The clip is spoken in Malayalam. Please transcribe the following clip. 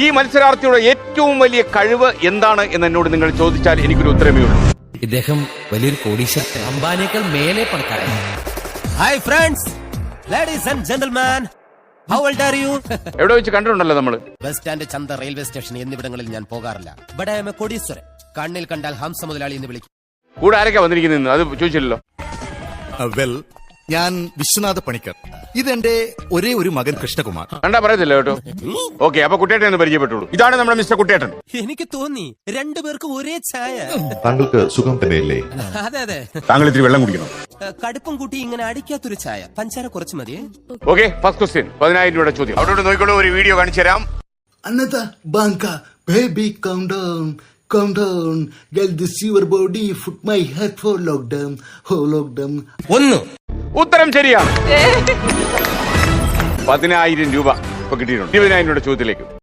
ഈ മത്സരാർത്ഥിയുടെ ഏറ്റവും വലിയ കഴിവ് എന്താണ് എന്ന് എന്നോട് നിങ്ങൾ ചോദിച്ചാൽ എനിക്കൊരു ഉത്തരമേ ഉള്ളൂ. ഇദ്ദേഹം വലിയൊരു കോടീശ്വരൻ അംബാനിയേക്കാൾ മേലെ പണക്കാരൻ. Hi friends ladies and gentleman how old are you എവിടെ വെച്ച് കണ്ടിട്ടുണ്ടല്ലോ നമ്മൾ? ബസ് സ്റ്റാൻഡ് ചന്ത റെയിൽവേ സ്റ്റേഷൻ എന്നിവിടങ്ങളിൽ ഞാൻ പോകാറില്ല. ഇവിടെ എം എ കൊടീശ്വരൻ. കണ്ണിൽ കണ്ടാൽ ഹംസ മുതലാളി എന്ന് വിളിക്കും. കൂടെ ആരൊക്കെ വന്നിരിക്കുന്നത്? അത് ചോദിച്ചില്ലല്ലോ. വെൽ ഞാൻ വിശ്വനാഥ പണിക്കർ. ഇതെന്റെ ഒരേ ഒരു മകൻ കൃഷ്ണകുമാർ. കണ്ടാ പറയത്തില്ല കേട്ടോ? ഓക്കെ അപ്പൊ കുട്ടേട്ടൻ എന്ന് പരിചയപ്പെട്ടുള്ളൂ ഇതാണ് നമ്മുടെ മിസ്റ്റർ കുട്ടേട്ടൻ എനിക്ക് തോന്നി രണ്ടുപേർക്ക് ഒരേ ചായ താങ്കൾക്ക് സുഖം തന്നെയല്ലേ? അതെ അതെ. താങ്കൾ ഇത്തിരി വെള്ളം കുടിക്കണം. കടുപ്പം കൂട്ടി ഇങ്ങനെ അടിക്കാത്തൊരു ചായ പഞ്ചാര കുറച്ച് മതി ഓക്കെ ഫസ്റ്റ് ക്വസ്റ്റ്യൻ പതിനായിരം രൂപയുടെ ചോദ്യം. അവിടെ നോക്കിക്കോളൂ ഒരു വീഡിയോ കാണിച്ചു തരാം. അന്നത്തെ Banka baby calm down, get this your body food my put for lockdown ഹോ oh ഒന്ന്. ഉത്തരം ശരിയാണ് പതിനായിരം രൂപ ഇപ്പൊ കിട്ടിയിട്ടുണ്ട്. ഇരുപതിനായിരം രൂപയുടെ ചോദ്യത്തിലേക്ക്.